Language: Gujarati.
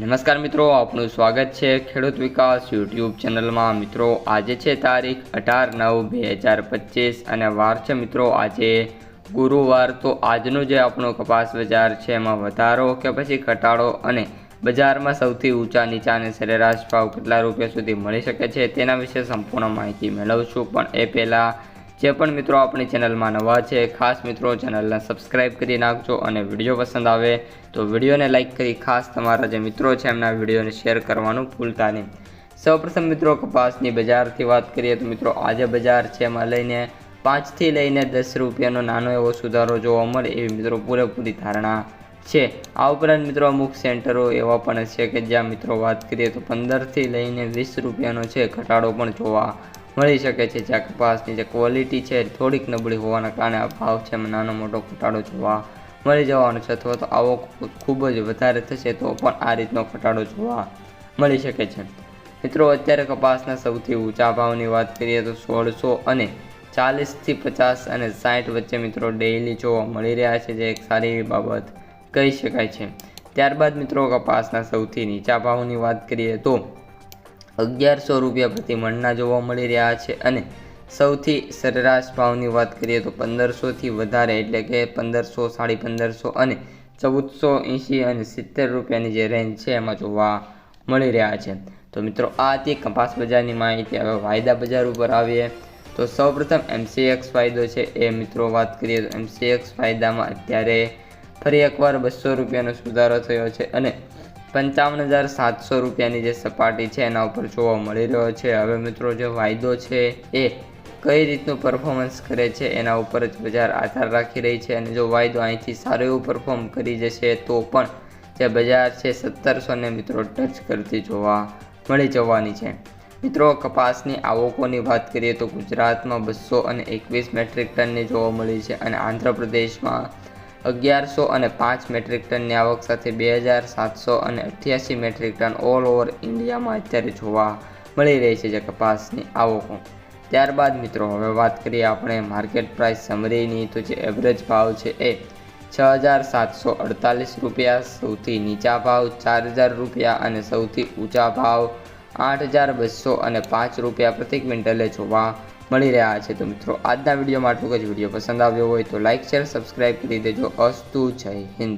નમસ્કાર મિત્રો, આપનું સ્વાગત છે ખેડૂત વિકાસ યુટ્યુબ ચેનલમાં. મિત્રો, આજે છે તારીખ અઢાર નવ બે હજાર પચીસ અને વાર છે મિત્રો આજે ગુરુવાર. તો આજનો જે આપણો કપાસ બજાર છે એમાં વધારો કે પછી ઘટાડો અને બજારમાં સૌથી ઊંચા નીચા અને સરેરાશ ભાવ કેટલા રૂપિયા સુધી મળી શકે છે તેના વિશે સંપૂર્ણ માહિતી મેળવશું. પણ એ પહેલાં જે પણ મિત્રો આપણી ચેનલમાં નવા છે, ખાસ મિત્રો ચેનલને સબસ્ક્રાઇબ કરી નાખજો અને વીડિયો પસંદ આવે તો વિડીયોને લાઇક કરી ખાસ તમારા જે મિત્રો છે એમના વિડીયોને શેર કરવાનું ભૂલતા નહીં. સૌપ્રથમ મિત્રો કપાસની બજારથી વાત કરીએ તો મિત્રો આજે બજાર છે એમાં લઈને પાંચથી લઈને દસ રૂપિયાનો નાનો એવો સુધારો જોવા મળે એવી મિત્રો પૂરેપૂરી ધારણા છે. આ ઉપરાંત મિત્રો અમુક સેન્ટરો એવા પણ છે કે જ્યાં મિત્રો વાત કરીએ તો પંદરથી લઈને વીસ રૂપિયાનો છે, ઘટાડો પણ જોવા મળી શકે છે. જ્યાં કપાસની જે ક્વોલિટી છે, થોડીક નબળી હોવાના કારણે આ ભાવ છે નાનો મોટો ઘટાડો જોવા મળી જવાનો છે. અથવા તો આવો ખૂબ જ વધારે થશે તો પણ આ રીતનો ઘટાડો જોવા મળી શકે છે. મિત્રો, અત્યારે કપાસના સૌથી ઊંચા ભાવની વાત કરીએ તો સોળસો અને ચાલીસથી પચાસ અને સાઠ વચ્ચે મિત્રો ડેઇલી જોવા મળી રહ્યા છે, જે એક સારી એવી બાબત કહી શકાય છે. ત્યારબાદ મિત્રો, કપાસના સૌથી નીચા ભાવની વાત કરીએ તો અગિયારસો રૂપિયા પ્રતિ મણના જોવા મળી રહ્યા છે અને સૌથી સરેરાશ ભાવની વાત કરીએ તો પંદરસોથી વધારે એટલે કે પંદરસો, સાડી પંદરસો અને ચૌદસો એંશી અને સિત્તેર રૂપિયાની જે રેન્જ છે એમાં જોવા મળી રહ્યા છે. તો મિત્રો, આ હતી કપાસ બજારની માહિતી. હવે વાયદા બજાર ઉપર આવીએ. તો સૌપ્રથમ એમસીએક્સ ફાયદો છે. એ મિત્રો વાત કરીએ તો એમસીએક્સ ફાયદામાં અત્યારે ફરી એકવાર બસો રૂપિયાનો સુધારો થયો છે અને પંચાવન હજાર સાતસો રૂપિયાની જે સપાટી છે એના ઉપર જોવા મળી રહ્યો છે. હવે મિત્રો જે વાયદો છે એ કઈ રીતનું પરફોર્મન્સ કરે છે એના ઉપર જ બજાર આધાર રાખી રહી છે અને જો વાયદો અહીંથી સારું એવું પરફોર્મ કરી જશે તો પણ જે બજાર છે સત્તરસોને મિત્રો ટચ કરતી જોવા મળી જવાની છે. મિત્રો કપાસની આવકોની વાત કરીએ તો ગુજરાતમાં બસો અને એકવીસ મેટ્રિક ટનની જોવા મળી છે અને આંધ્રપ્રદેશમાં અગિયારસો અને પાંચ મેટ્રિક ટનની આવક સાથે બે હજાર સાતસો અને અઠ્યાસી મેટ્રિક ટન ઓલ ઓવર ઇન્ડિયામાં અત્યારે જોવા મળી રહી છે જે કપાસની આવકો. ત્યારબાદ મિત્રો, હવે વાત કરીએ આપણે માર્કેટ પ્રાઇસ સમરીની. તો જે એવરેજ ભાવ છે એ છ હજાર સાતસો અડતાલીસ રૂપિયા, સૌથી નીચા ભાવ ચાર હજાર રૂપિયા અને સૌથી ઊંચા ભાવ આઠ હજાર બસો અને પાંચ રૂપિયા પ્રતિ ક્વિન્ટલે જોવા મળી રહ્યા છે તો મિત્રો, આજના વિડીયોમાં આટલું જ. વીડિયો પસંદ આવ્યો હોય તો લાઇક શેર સબસ્ક્રાઈબ કરી દેજો. અસ્તુ જય હિન્દ.